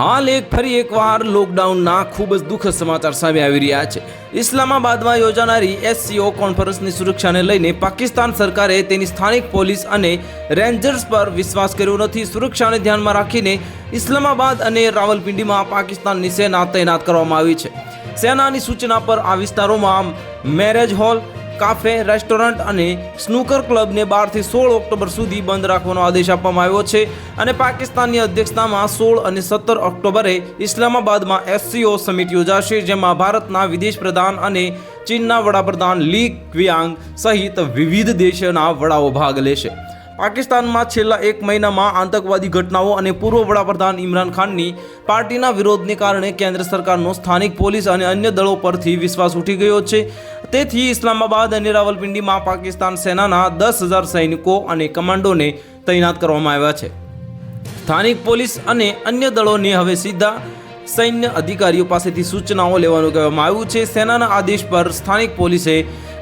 હાલ એક ફરી એકવાર લોકડાઉનના ખૂબ જ દુઃખદ સમાચાર સામે આવી રહ્યા છે. ઇસ્લામાબાદમાં યોજાનારી એસસીઓ કોન્ફરન્સની સુરક્ષાને લઈને પાકિસ્તાન સરકારે તેની સ્થાનિક પોલીસ અને રેન્જર્સ પર વિશ્વાસ કર્યો નથી. સુરક્ષાને ધ્યાનમાં રાખીને ઇસ્લામાબાદ અને રાવલપિંડીમાં પાકિસ્તાનની સેના તૈનાત કરવામાં આવી છે. સેનાની સૂચના પર આ વિસ્તારોમાં મેરેજ હોલ કાફે, રેસ્ટોરન્ટ અને સ્નૂકર ક્લબને બારથી સોળ ઓક્ટોબર સુધી બંધ રાખવાનો આદેશ આપવામાં આવ્યો છે અને પાકિસ્તાનની અધ્યક્ષતામાં સોળ અને સત્તર ઓક્ટોબરે ઇસ્લામાબાદમાં એસસીઓ સમિટ યોજાશે, જેમાં ભારતના વિદેશ પ્રધાન અને ચીનના વડાપ્રધાન લી ક્વિયાંગ સહિત વિવિધ દેશોના વડાઓ ભાગ લેશે. પાકિસ્તાનમાં છેલ્લા એક મહિનામાં આતંકવાદી ઘટનાઓ અને પૂર્વ વડાપ્રધાન ઇમરાન ખાનની પાર્ટીના વિરોધને કારણે કેન્દ્ર સરકારનો સ્થાનિક પોલીસ અને અન્ય દળો પરથી વિશ્વાસ ઉઠી ગયો છે. તેથી ઇસ્લામાબાદ અને રાવલપિંડીમાં પાકિસ્તાન સેનાના દસ હજાર સૈનિકો અને કમાન્ડોને તૈનાત કરવામાં આવ્યા છે. સ્થાનિક પોલીસ અને અન્ય દળોને હવે સીધા સૈન્ય અધિકારીઓ પાસેથી સૂચનાઓ લેવાનું કહેવામાં આવ્યું છે. સેનાના આદેશ પર સ્થાનિક પોલીસે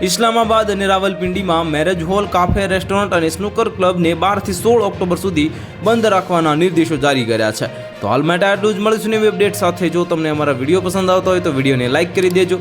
ઇસ્લામાબાદ અને રાવલપિંડીમાં મેરેજ હોલ, કાફે, રેસ્ટોરન્ટ અને સ્નૂકર ક્લબને બારથી સોળ ઓક્ટોબર સુધી બંધ રાખવાના નિર્દેશો જારી કર્યા છે. તો હાલ માટે આટલું જ. મળીશું નવી અપડેટ સાથે. જો તમને અમારા વીડિયો પસંદ આવતો હોય તો વિડીયોને લાઇક કરી દેજો.